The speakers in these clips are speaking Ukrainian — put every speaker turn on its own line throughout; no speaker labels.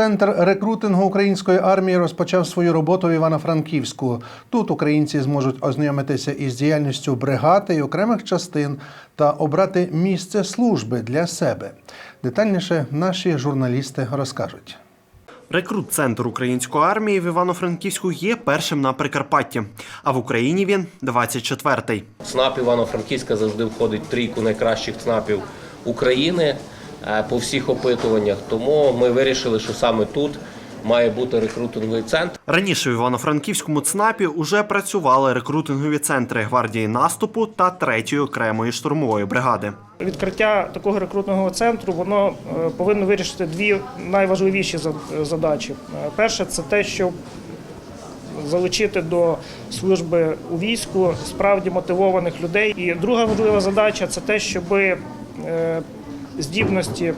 Центр рекрутингу української армії розпочав свою роботу в Івано-Франківську. Тут українці зможуть ознайомитися із діяльністю бригади і окремих частин та обрати місце служби для себе. Детальніше наші журналісти розкажуть.
Рекрут-центр української армії в Івано-Франківську є першим на Прикарпатті, а в Україні він 24-й.
ЦНАП Івано-Франківська завжди входить в трійку найкращих ЦНАПів України по всіх опитуваннях. Тому ми вирішили, що саме тут має бути рекрутинговий центр.
Раніше в Івано-Франківському ЦНАПі уже працювали рекрутингові центри гвардії наступу та 3-ї окремої штурмової бригади.
Відкриття такого рекрутного центру воно е, повинно вирішити дві найважливіші задачі. Е, Перше це те, щоб залучити до служби у війську справді мотивованих людей. І друга важлива задача це те, щоб здібності е,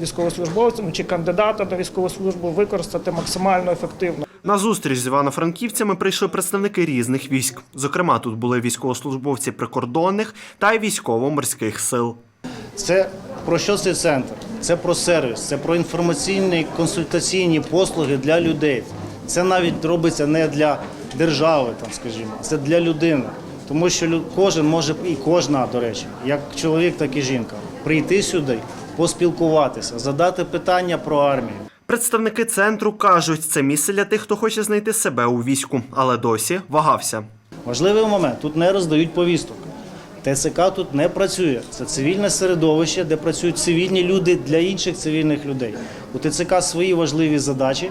військовослужбовця ну, чи кандидата на військову службу використати максимально ефективно.
На зустріч з івано-франківцями прийшли представники різних військ. Зокрема, тут були військовослужбовці прикордонних та й військово-морських сил.
Це про що цей центр? Це про сервіс, це про інформаційні консультаційні послуги для людей. Це навіть робиться не для держави, там, скажімо, це для людини. Тому що кожен може, і кожна, до речі, як чоловік, так і жінка, прийти сюди, поспілкуватися, задати питання про армію.
Представники центру кажуть, це місце для тих, хто хоче знайти себе у війську, але досі вагався.
Важливий момент тут не роздають повісток. ТЦК тут не працює. Це цивільне середовище, де працюють цивільні люди для інших цивільних людей. У ТЦК свої важливі задачі.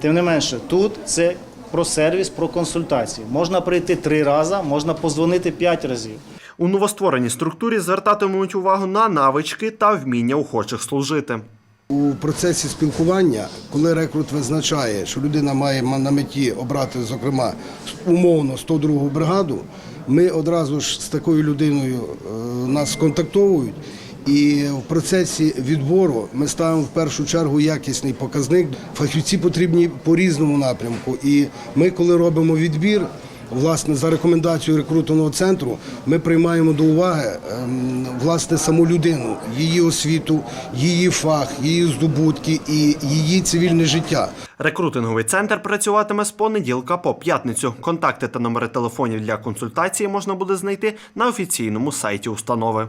Тим не менше, тут це про сервіс, про консультації. Можна прийти три рази, можна позвонити п'ять разів.
У новоствореній структурі звертатимуть увагу на навички та вміння охочих служити.
У процесі спілкування, коли рекрут визначає, що людина має на меті обрати, зокрема, умовно 102-гу бригаду, ми одразу ж з такою людиною е, нас контактовують. І в процесі відбору ми ставимо в першу чергу якісний показник. Фахівці потрібні по різному напрямку. І ми, коли робимо відбір, власне, за рекомендацією рекрутного центру, ми приймаємо до уваги ем, власне саму людину, її освіту, її фах, її здобутки і її цивільне життя.
Рекрутинговий центр працюватиме з понеділка по п'ятницю. Контакти та номери телефонів для консультації можна буде знайти на офіційному сайті установи.